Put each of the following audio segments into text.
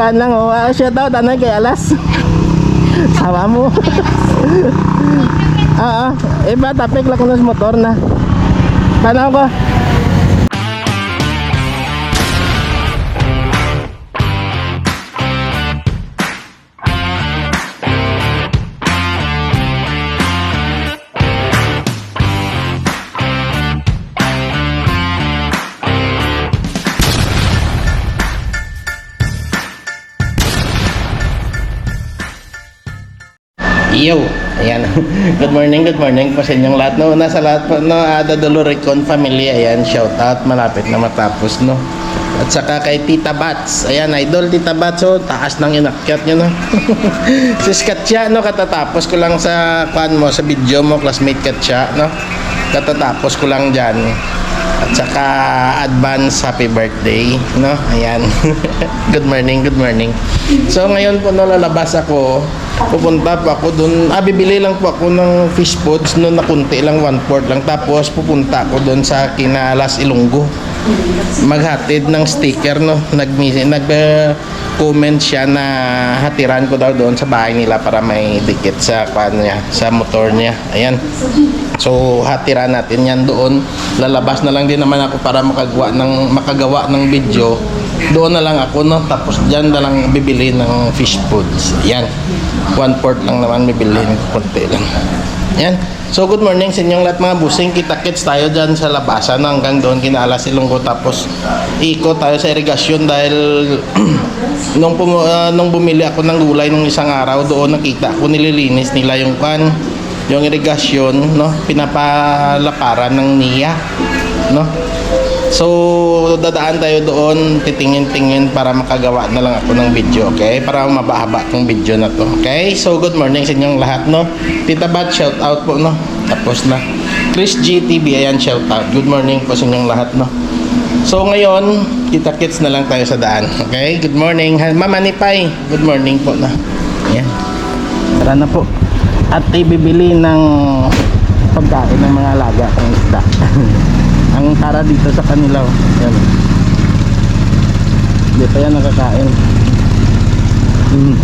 kan lang oh. Ah, shout out ano kay Alas. Sawa mo. Ah, ah. Iba tapik lang ko motor na. Tanaw ko. Yo, ayan. good morning, good morning po sa inyong lahat. No, nasa lahat po, no, Ada Doloricon family, ayan, shout out, malapit na matapos, no. At saka kay Tita Bats, ayan, idol Tita Bats, oh, taas ng inakyat nyo, no. si Skatya, no, katatapos ko lang sa, kwan mo, sa video mo, classmate Katya, no. Katatapos ko lang dyan. At saka advance happy birthday, no? Ayan. good morning, good morning. So ngayon po no lalabas ako, pupunta po ako doon. Ah, bibili lang po ako ng fish foods no na lang, one fourth lang. Tapos pupunta ako doon sa Kinalas Ilonggo. Maghatid ng sticker no. Nag nag comment siya na hatiran ko daw doon sa bahay nila para may dikit sa pan niya, sa motor niya. Ayan. So hatira natin yan doon. Lalabas na lang din naman ako para makagawa ng makagawa ng video. Doon na lang ako no. Tapos diyan na lang bibili ng fish foods. Yan. One fourth lang naman bibilihin ko konti lang. Yan. So good morning sa inyong lahat mga busing. Kita-kits tayo dyan sa labasan. Hanggang doon kinala silunggo tapos ikot tayo sa irigasyon dahil nung, pumu- ah, nung bumili ako ng gulay nung isang araw doon nakita ko nililinis nila yung kan yung irigasyon no? Pinapalakaran ng niya no so dadaan tayo doon titingin-tingin para makagawa na lang ako ng video okay? Para mabahaba tong video na to okay? So good morning sa inyong lahat no? Tita bat shout out po no? Tapos na. Chris GTV ayan shout out good morning po sa inyong lahat no? So ngayon kita kits na lang tayo sa daan okay? Good morning. Mama ni Pai good morning po na. Ayan. Tara na po. At ibibili ng pagkain ng mga alaga ng isda ang tara dito sa kanila oh. yan. Hindi pa yan nakakain. Hmm.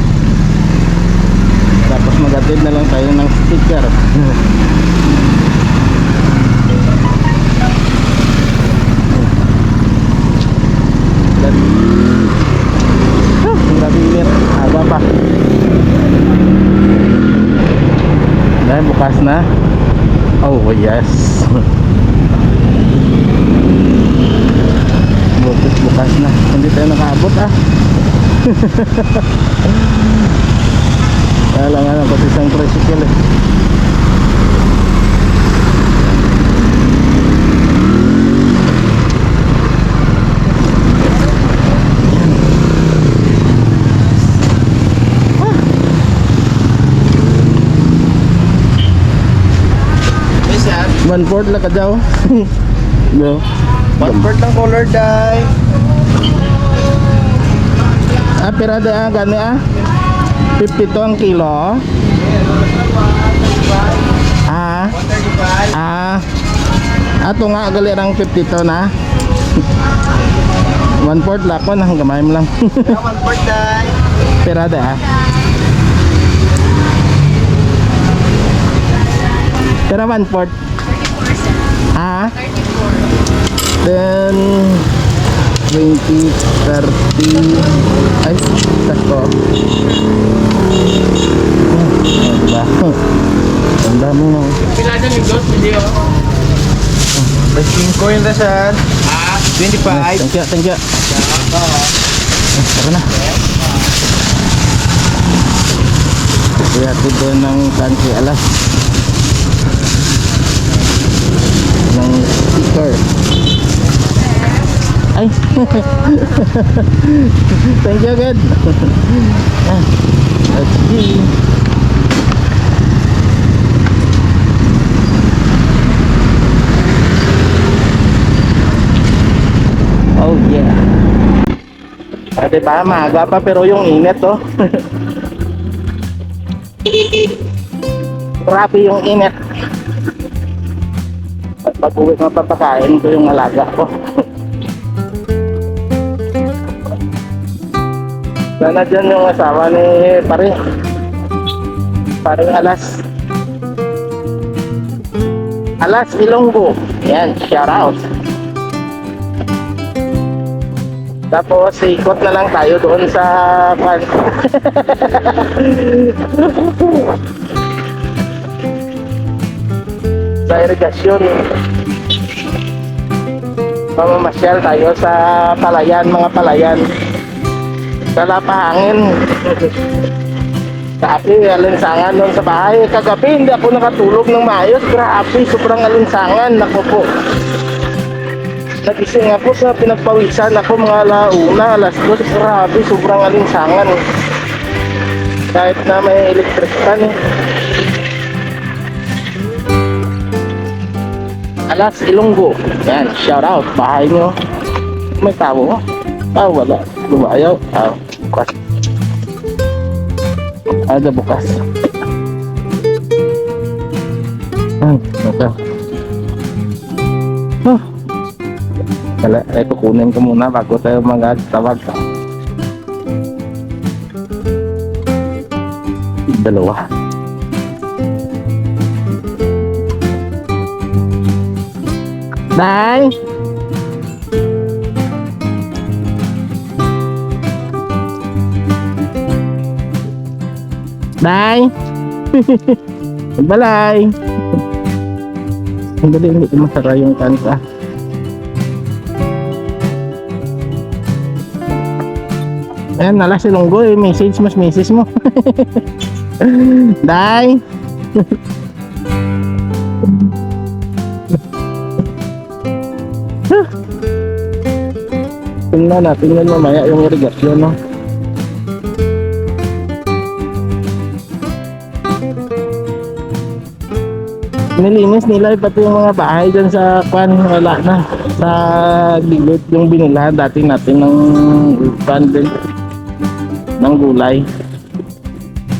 tapos magatid na lang tayo ng sticker. Ah, dahil bukas na? Oh yes bukas bukas na hindi tayo nakaabot ah. Kaya lang ano pati isang tricycle eh. One fourth lang ka daw. No One bird ng color dye. Ah pirada ah gani ah 52 ang kilo ah 35. ah ato nga galirang 52 na one fourth lang ko nang gamay mo lang One bird dye. pirada ah Pero one fourth. Ah? Then 20, 30 Ay, tako Diba? Ang dami na Pilada ni Ghost video. Basing ko yung dasan. Ah, 25. Thank you, thank you Tara na Kaya ito ng country alas ng sticker ay. Thank you good Ah, let's see. Oh yeah. Ah, diba maaga pa pero yung init oh. Grabe yung init. At pag uwi mapapakain ko yung alaga ko Sana dyan yung asawa ni pare. Parang alas. Alas Ilonggo. Yan, shout out. Tapos ikot na lang tayo doon sa pan. sa irigasyon. Mamamasyal tayo sa palayan, mga palayan. Sa lapahangin. Sabi, alinsangan doon sa bahay. Kagabi, hindi ako nakatulog ng maayos. Grabe, sobrang alinsangan. Naku po. Nagising ako sa pinagpawisan ako mga alauna, alas dos. Grabe, sobrang alinsangan. Kahit na may electric fan eh. Alas Ilonggo. Yan, shout out. Bahay nyo. May tao. Ah, wala. Lumayaw. Ah. Ada bukas. Hmm, ito. Huh. Wala, eh, kukunin ko muna bago tayo mag-tawag. Dalawa. Nay! Nay! Balay! Ang galing, hindi ko masara yung kanta. Ayan, nala si Longgo eh. Message mas message mo. Day! Tingnan natin yun mamaya yung irigasyon, no? Nilinis nila eh, pati yung mga bahay dyan sa kwan, wala na. Sa gilid yung binilahan dati natin ng din. Ng gulay.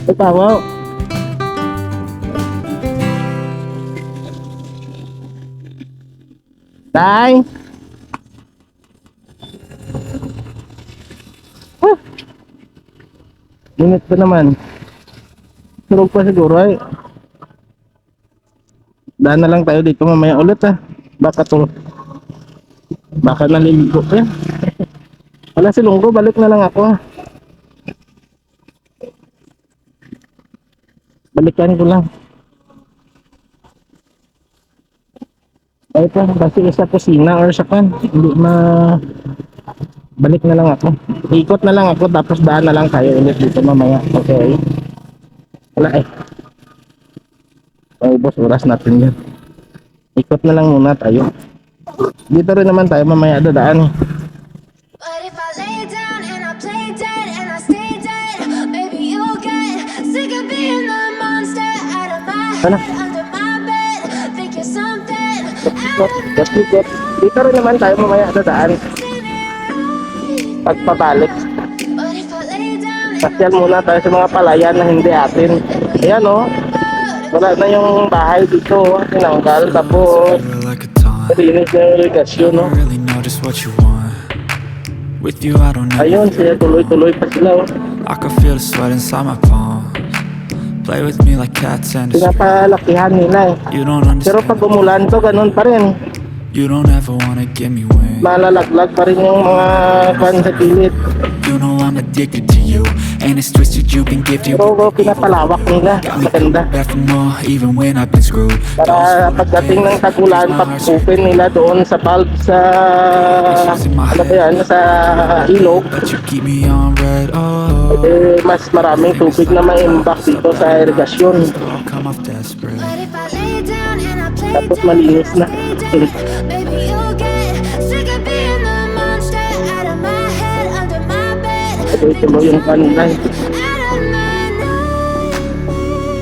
Ito tama. Tay! Huh. Init pa naman. Surog pa siguro ay. Daan na lang tayo dito mamaya ulit ah. Baka to. Baka naliligo yan. Wala si Lunggo, balik na lang ako. Balikan ko lang. Ay pa, kasi sa kusina or sa kan, hindi ma... Balik na lang ako. Ikot na lang ako, tapos daan na lang tayo ulit dito mamaya. Okay? Wala eh. Maubos oras natin yan. Ikot na lang muna tayo. Dito rin naman tayo mamaya dadaan. Ano? Ikot, ikot. Dito rin naman tayo mamaya dadaan. Pagpabalik. Pasyal muna tayo sa mga palayan na hindi atin. Ayan oh. Wala na yung bahay dito. oh. Tinanggal. Tapos, linis na yung don't Ayun, know. siya tuloy-tuloy pa sila. Oh. I can feel the sweat inside my palms. Play with me like cats and a string. Pinapalakihan nila eh. You don't Pero pag umulan to, ganun pa rin. You don't ever wanna give me wings. Malalaglag pa rin yung mga kwan sa kilid. I'm addicted to you, and it's twisted. You've been gifted with evil. pinapalawak nila. Got me Maganda. back for more, even when I've been screwed. Para pagdating ng tagulan, pag-open nila doon sa valve sa... Ano ba yan? Sa ilog. Oh, Eh, mas maraming tubig na ma-impact dito sa irigasyon. I'll come off Tuloy-tuloy yung night.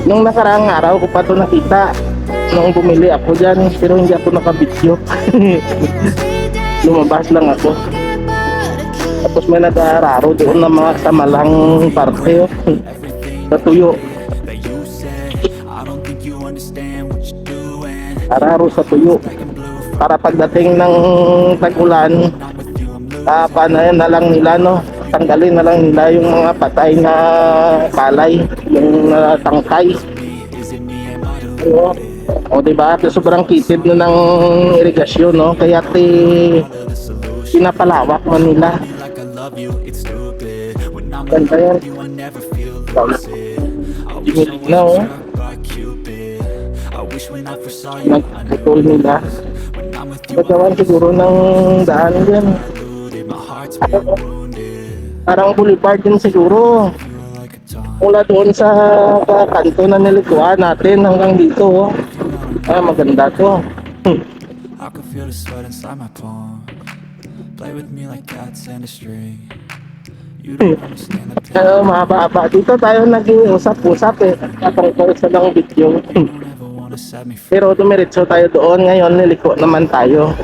Nung nakaraang araw ko pa to nakita. Nung bumili ako dyan, pero hindi ako dead. Lumabas lang ako. Tapos may nag-aararo doon na mga sa malang parte. oh. sa tuyo. that you said. I don't think you understand what you're doing. Araro sa tuyo. Para pagdating ng tag-ulan, losing. tapanayan na lang nila no. Tatanggalin na lang nila yung mga patay na palay, yung natangkay. Oo. O diba? At sobrang kitid na ng irigasyon, no? Kaya ti pinapalawak mo nila. Ganda yan. was na, oh. Nagputol nila. Pagkawan siguro ng daan dyan. Parang boulevard din siguro. Mula doon sa sa kanto na nilikuan natin hanggang dito. oh. Ah, maganda to. Hmm. I can feel the sweat inside my palm. Play with me like cats and a string. Ano, mahaba-haba. Dito tayo naging usap-usap eh. Patungkol sa lang video. Pero dumiretso tayo doon. Ngayon, niliko naman tayo.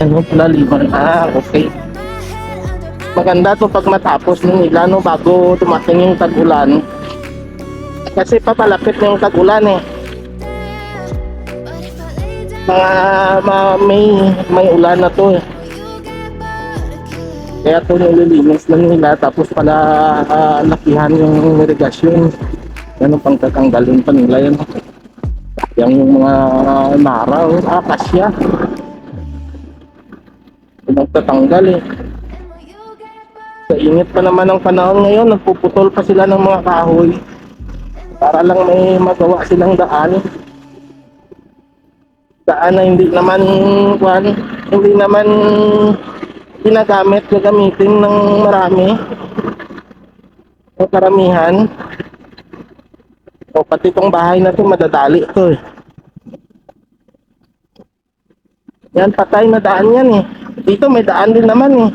Ano pala, liman. Ah, okay. Maganda to pag matapos ng nila, no, bago dumating yung tag-ulan. Kasi papalapit na yung tag-ulan eh. Mga ma- may, may ulan na to eh. Kaya to nililinis na nila tapos pala ah, lakihan yung irigasyon. Yan ang pangtatanggalin pa nila yan. Yan yung mga nara, oh, akasya. Pinagtatanggal eh. Sa init pa naman ng panahon ngayon, nagpuputol pa sila ng mga kahoy. Para lang may magawa silang daan. Daan na hindi naman, kwan, hindi naman ginagamit, gagamitin ng marami. O karamihan. O pati itong bahay na to madadali ito eh. Yan, patay na daan yan eh. Dito may daan din naman eh.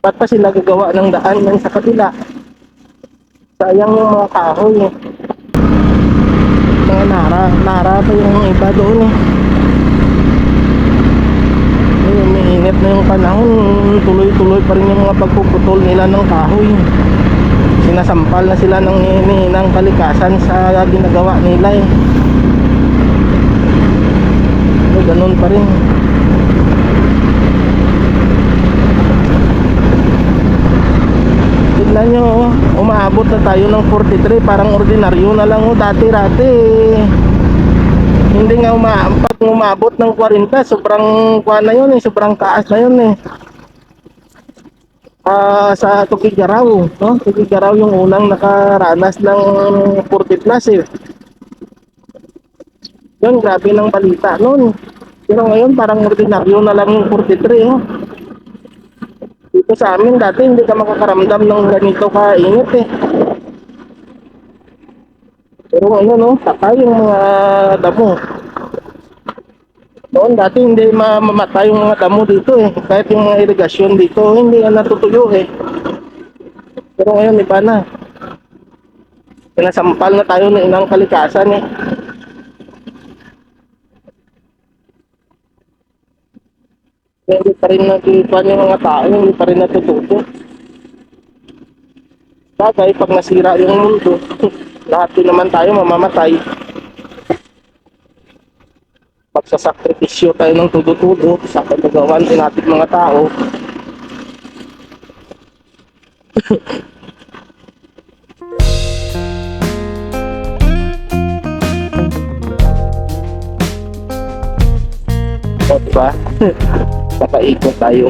Ba't pa sila gagawa ng daan yan sa kabila? Sayang yung mga kahoy eh. Mga nara, nara pa yung iba doon eh. Ayun, umiinit na yung panahon. Tuloy-tuloy pa rin yung mga pagpuputol nila ng kahoy. Sinasampal na sila ng ng kalikasan sa ginagawa nila eh. So, ganun pa rin. Tignan nyo, oh, umaabot na tayo ng 43, parang ordinaryo na lang oh, dati-dati. Hindi nga uma pag umabot ng 40, sobrang kuha na yun eh, sobrang taas na yun eh. Ah, sa Tugigaraw, no? Tugigaraw yung unang nakaranas ng 40 plus eh. Yun, grabe ng balita noon. Pero ngayon parang ordinaryo na lang yung 43 oh. Dito sa amin dati hindi ka makakaramdam ng ganito kainit eh. Pero ngayon oh, patay yung mga damo. Noon dati hindi ma- mamatay yung mga damo dito eh. Kahit yung mga irigasyon dito, hindi na natutuyo eh. Pero ngayon iba na. Pinasampal na tayo ng inang kalikasan eh. Hindi pa rin nagkuhan yung mga tao, hindi pa rin natututo. Bagay, pag nasira yung mundo, lahat din naman tayo mamamatay. Pagsasakripisyo tayo ng tudo-tudo sa kagagawan din natin mga tao. o, diba? Nakaikot tayo.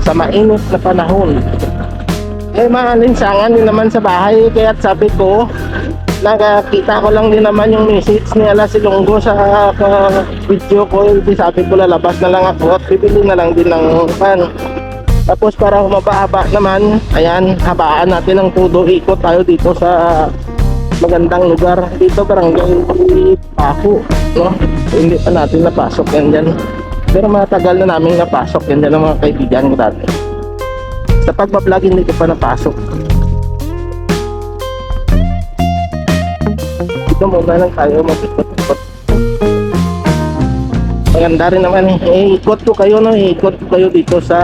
Sa mainit na panahon. Eh, maalinsangan din naman sa bahay. Kaya sabi ko, nakakita ko lang din naman yung message ni Ala Silonggo sa ka- video ko. Hindi sabi ko lalabas na lang ako at bibili na lang din ng pan. Tapos para humaba-haba naman, ayan, habaan natin ng tudo. Ikot tayo dito sa magandang lugar. Dito barangay Paku, no? Hindi pa natin napasok yan dyan. Pero matagal na namin napasok yan dyan ng mga kaibigan ko dati. Sa pagbablog hindi ko pa napasok. Dito muna lang tayo mag-ikot-ikot. Maganda rin naman eh. Ikot ko kayo no, ikot ko kayo dito sa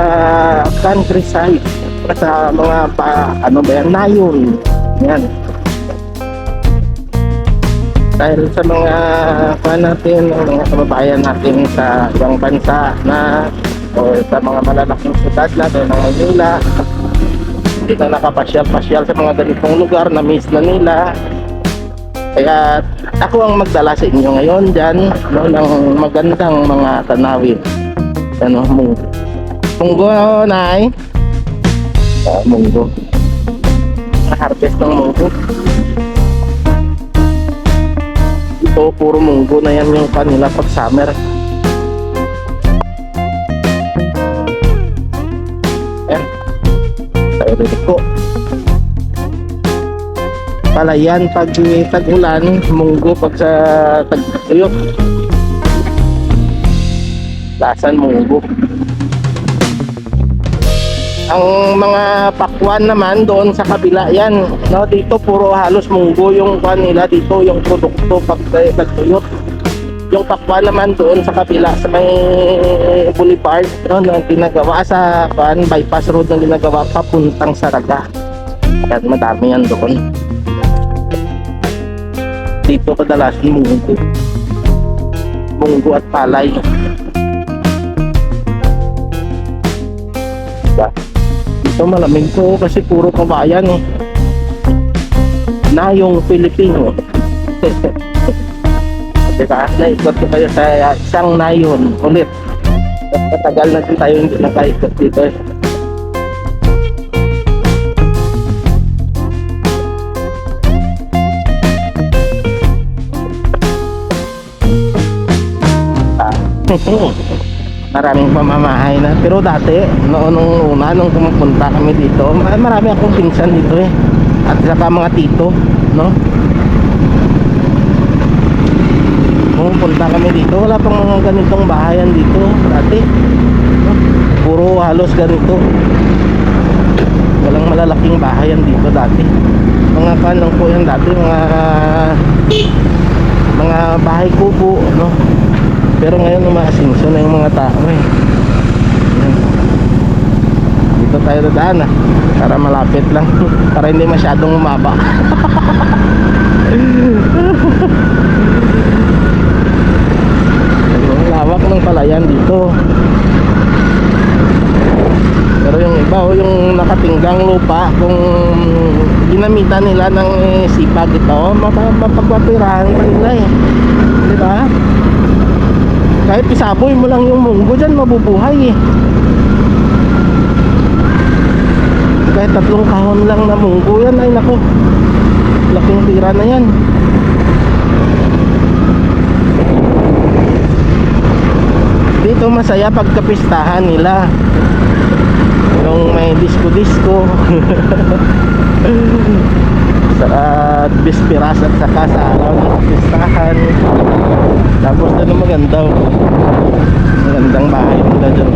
countryside. Sa mga pa, ano ba yan, nayon. Yan. Dahil sa mga fan natin, mga kababayan natin sa ibang bansa na o sa mga malalaking syudad na gaya ng Manila na nakapasyal-pasyal sa mga ganitong lugar na miss na nila kaya ako ang magdala sa inyo ngayon dyan no, ng magandang mga tanawin. Ano, munggo. Munggo, nay. Ah, munggo. Harvest ng munggo ito puro munggo na yan yung kanila pag summer Ayan. Sa ko. Palayan pag tag-ulan, munggo pag sa tag-tuyok. Lasan munggo. Ang mga pakwan naman doon sa kabila yan. No, dito puro halos munggo yung kwan nila dito yung produkto pag tag-tuyok yung pakwan naman doon sa kabila sa may boulevard no, na ginagawa sa pan bypass road na ginagawa papuntang Saraga. Yan madami yan doon. Dito kadalas munggo. Munggo at palay dito malamig ko kasi puro kabayan eh na yung Pilipino Diba? Naikot ko kayo sa isang nayon ulit. Katagal na din tayo hindi nakaikot dito eh. Ah, Maraming pamamahay na. Pero dati, noon nung una, nung pumupunta kami dito, ma- marami akong pinsan dito eh. At saka mga tito, no? pumupunta kami dito wala pang mga ganitong bahayan dito dati no? puro halos ganito walang malalaking bahayan dito dati mga kan lang po yan dati mga mga bahay kubo no pero ngayon umaasinso na yung mga tao eh Yan. dito tayo dadaan ah para malapit lang para hindi masyadong umaba Ang lawak ng palayan dito. Pero yung iba, oh, yung nakatinggang lupa, kung ginamitan nila ng sipag ito, mapa- mapagpapirahan pa nila eh. Di ba? Kahit isaboy mo lang yung munggo dyan, mabubuhay eh. Kahit tatlong kahon lang na munggo yan, ay nako. Laking tira na yan. dito masaya pagkapistahan nila yung may disco-disco sa at bispiras at saka sa araw ng pistahan. Tapos doon ang maganda magandang bahay nila dyan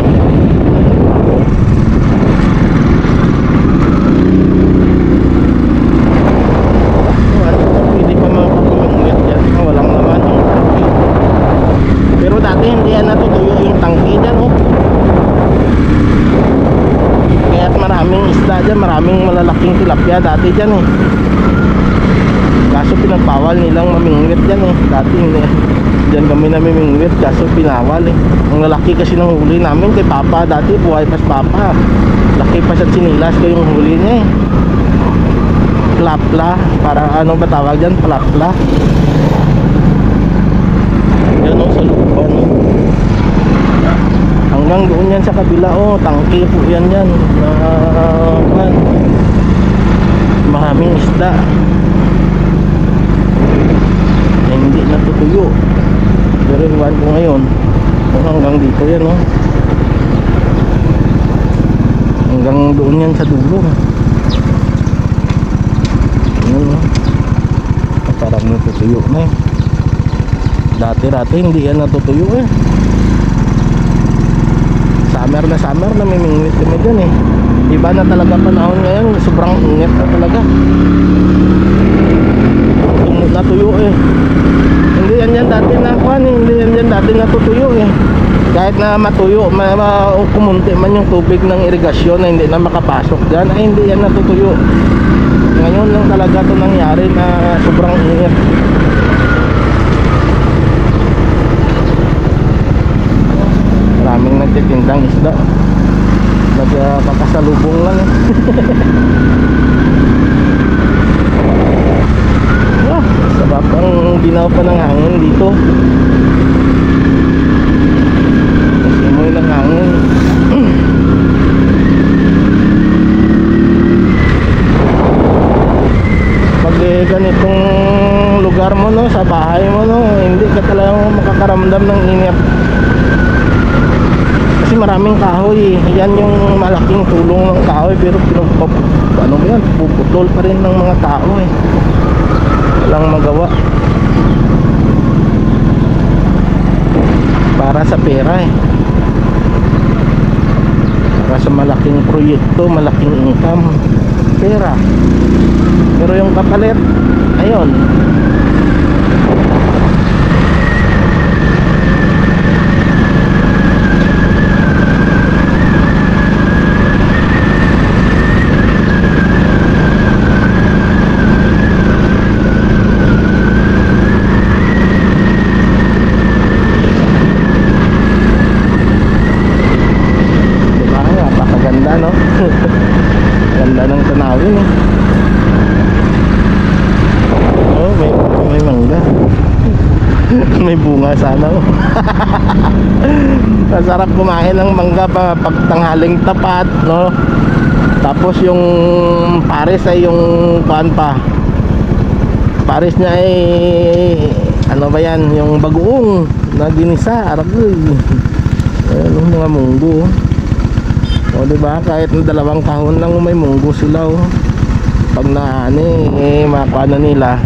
maraming malalaking tilapia dati dyan eh. Pinagbawal nilang mamingwit dyan eh. Dati hindi. Dyan kami namimingwit kaso pinawal eh. Ang lalaki kasi ng huli namin kay Papa dati buhay pas Papa. Laki pa sa sinilas ko yung huli niya eh. Plapla, para ano ba tawag dyan? Plapla. Yan o, sa lupa no. Hanggang doon yan sa kabila oh, tangke po yan yan. Na, kan, maraming isda. Na hindi natutuyo. Pero iwan ko ngayon, kung hanggang dito yan oh. Hanggang doon yan sa dulo. Yan oh. Parang natutuyo na eh. Dati-dati hindi yan natutuyo eh. Summer na summer namimingwit kami dyan eh. Iba na talaga panahon ngayon, sobrang init na talaga. Natuyo eh yan yan dati na kuan eh. Hindi yan yan dati natutuyo eh. Kahit na matuyo, ma, ma kumunti man yung tubig ng irigasyon na hindi na makapasok diyan, ay hindi yan natutuyo. Ngayon lang talaga 'to nangyari na sobrang init. Maraming nagtitindang isda. Nagpakasalubong ah, lang eh. sarap ang dinaw pa ng hangin dito. Simoy ng hangin. Pag eh, ganitong lugar mo no, sa bahay mo no, hindi ka talagang makakaramdam ng init. Kasi maraming kahoy eh. Yan yung malaking tulong ng kahoy pero pinagpap ano yan, puputol pa rin ng mga tao eh. Walang magawa. Para sa pera eh. Para sa malaking proyekto, malaking income. Pera. Pero yung kapalit, ayun. Diba? Napakaganda, no? Ganda ng tanawin, eh. Oh, may, may mangga. may bunga sana, oh. Masarap kumain ng mangga pa pag tanghaling tapat, no? Tapos yung pares ay yung kuan pa. Pares niya ay ano ba yan? Yung bagoong na ginisa, aragoy. Ayun, yung mga munggo. O di ba kahit na dalawang kahon lang may munggo sila oh. Pag na ano eh makuha na nila.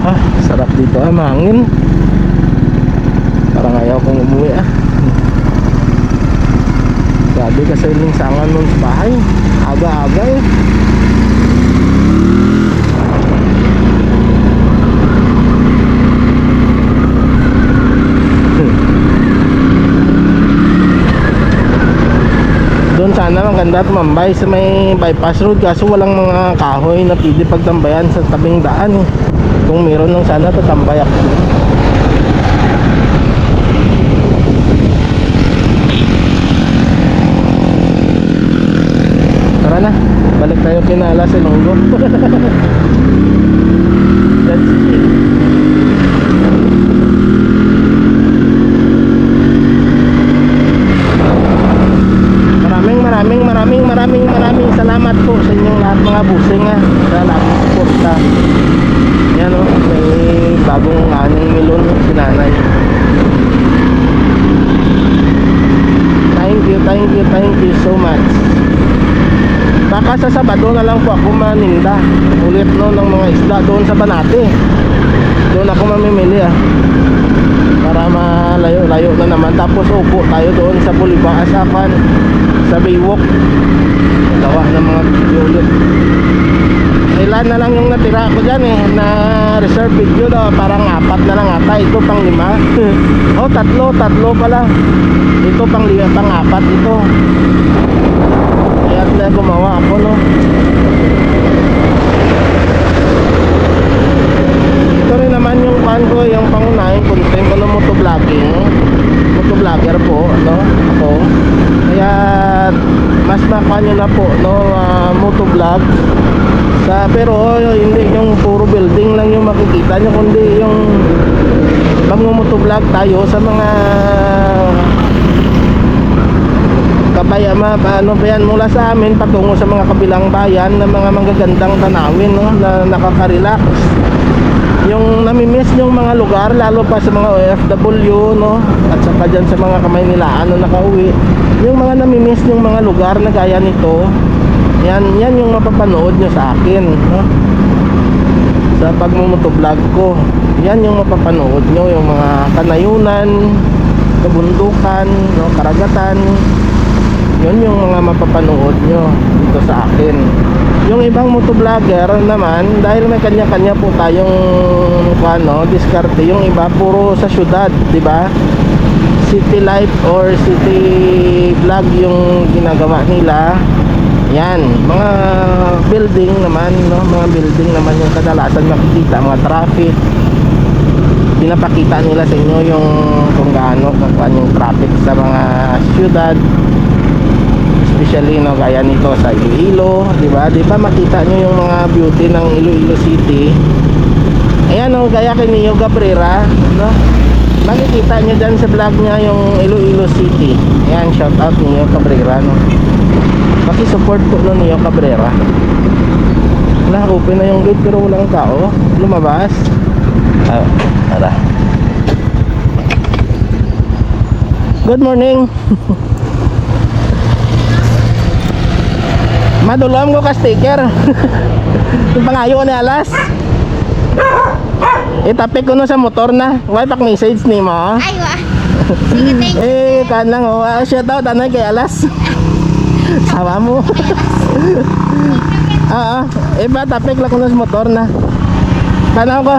Ah, sarap dito ah, mahangin. Parang ayaw kong umuwi ah. Grabe kasi yung sangan nun sa bahay. Aga-aga eh. Doon sana maganda tumambay sa may bypass road kaso walang mga kahoy na pwede pagtambayan sa tabing daan eh. Kung meron lang sana tatambay ako. Tara na, kinala sa Longgo. That's it. Maraming maraming maraming maraming maraming salamat po sa inyong lahat mga busing ha sa lahat ng suporta. Yan o, may bagong aning milon si nanay. Thank you, thank you, thank you so much. Baka sa Sabado na lang po ako maninda. Ulit no ng mga isda doon sa Banate. Doon ako mamimili ah. Para malayo-layo na naman. Tapos upo tayo doon sa Bolivar Asapan sa Baywalk. Gawa ng mga video ulit. Ilan na lang yung natira ko dyan eh na reserve video daw parang apat na lang ata. Ito pang lima. Oh tatlo tatlo pala. Ito pang lima pang apat ito kaya gumawa ako no? Ito rin naman yung pan ko yung pangunahing content ko ng motovlogging. Motovlogger po no? Ako. Kaya mas makuha nyo na po no? Uh, motovlog. Sa pero hindi yung puro building lang yung makikita nyo kundi yung magmumotovlog tayo sa mga kabaya ma ano ba yan? Mula sa amin patungo sa mga kabilang bayan na mga magagandang tanawin no? Na nakaka-relax. Yung namimiss yung mga lugar lalo pa sa mga OFW no? At saka dyan sa mga kamay nila ano nakauwi. Yung mga namimiss yung mga lugar na gaya nito yan yan yung mapapanood nyo sa akin no? Sa pagmumotovlog ko. Yan yung mapapanood nyo yung mga kanayunan kabundukan no? Karagatan yun yung mga mapapanood nyo dito sa akin. Yung ibang motovlogger naman dahil may kanya-kanya po tayong ano, diskarte yung iba puro sa syudad di ba? City life or city vlog yung ginagawa nila. Yan mga building naman no? Mga building naman yung kadalasan makikita mga traffic. Pinapakita nila sa inyo yung kung gaano kung yung traffic sa mga syudad especially no gaya nito sa Iloilo, di ba? Di ba makita nyo yung mga beauty ng Iloilo City? Ayan no, gaya kay Neo Cabrera, no? Makikita nyo dyan sa vlog niya yung Iloilo City. Ayan, shout out Neo Cabrera, no? Paki-support po no Neo Cabrera. Wala, open na yung gate pero walang tao. Lumabas. Ah, tara. Good morning. Madulom ko ka sticker. yung pangayo ni alas. Itapik ko no sa motor na. Why pak message ni mo? Ay, wa. Sige, thank you. Eh, kanang oh, ah, shout out anay kay alas. Sawa mo. Ah, ah. Eh, ba tapik lang ko no sa motor na. Kanaw ko.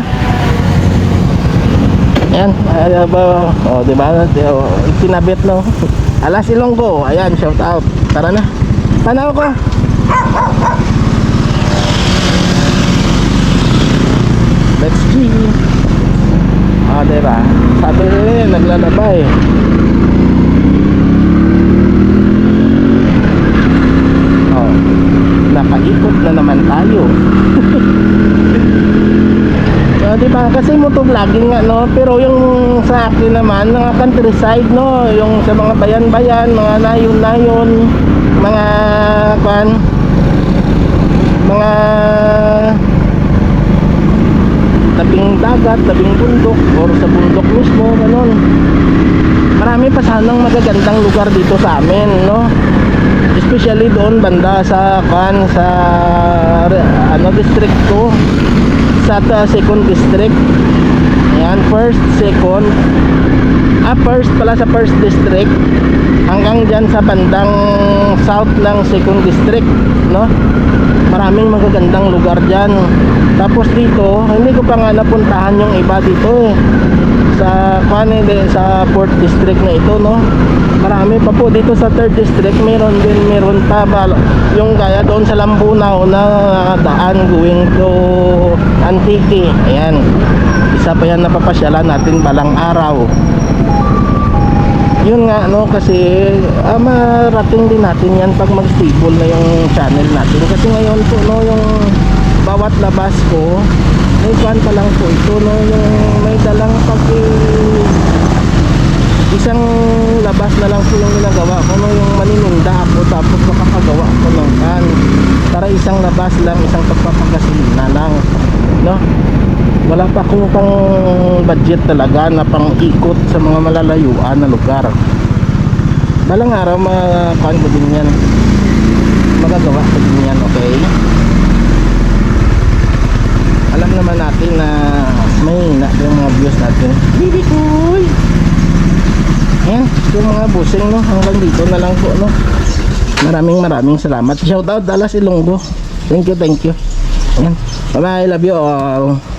Ayan, ay, ba, oh, di ba? Oh, kinabit no. Alas Ilonggo, ayan, shout out. Tara na. Tanaw ko. Let's G. Ah, di ba? Sabi nila yun, naglalaba eh. Oh, nakaikot na naman tayo. So, di ba? Kasi motovlogging nga, no? Pero yung sa akin naman, mga countryside, no? Yung sa mga bayan-bayan, mga nayon-nayon, mga, kwan, mga tabing dagat, tabing bundok, or sa bundok mismo, ganun. Marami pa sanang magagandang lugar dito sa amin, no? Especially doon banda sa kan sa ano district ko sa ta- second district Ayan, first, second ah, first pala sa first district. Hanggang dyan sa bandang south ng second district no? Maraming magagandang lugar dyan. Tapos dito hindi ko pa nga napuntahan yung iba dito. Eh sa Canada sa fourth district na ito no? Marami pa po dito sa third district meron din meron pa yung kaya doon sa Lambunaw na daan going to Antique. Ayan isa pa yan napapasyalan natin balang araw. Yun nga no kasi ah, marating din natin yan pag mag-stable na yung channel natin. Kasi ngayon po no yung bawat labas ko may kwan pa lang po ito no yung may dalang pag isang labas na lang po yung ginagawa ko no yung manininda ako tapos makakagawa ko ng kan para isang labas lang isang pagpapagasolina lang no wala pa akong pang budget talaga na pang ikot sa mga malalayuan na lugar. Balang araw makakuan ko din yan. Magagawa ko din yan okay? Alam naman natin na may na yung mga views natin. Baby cool yan yung mga busing no? Hanggang dito na lang po no? Maraming maraming salamat. Shout out Dallas Ilonggo. Thank you thank you. Yan bye bye love you all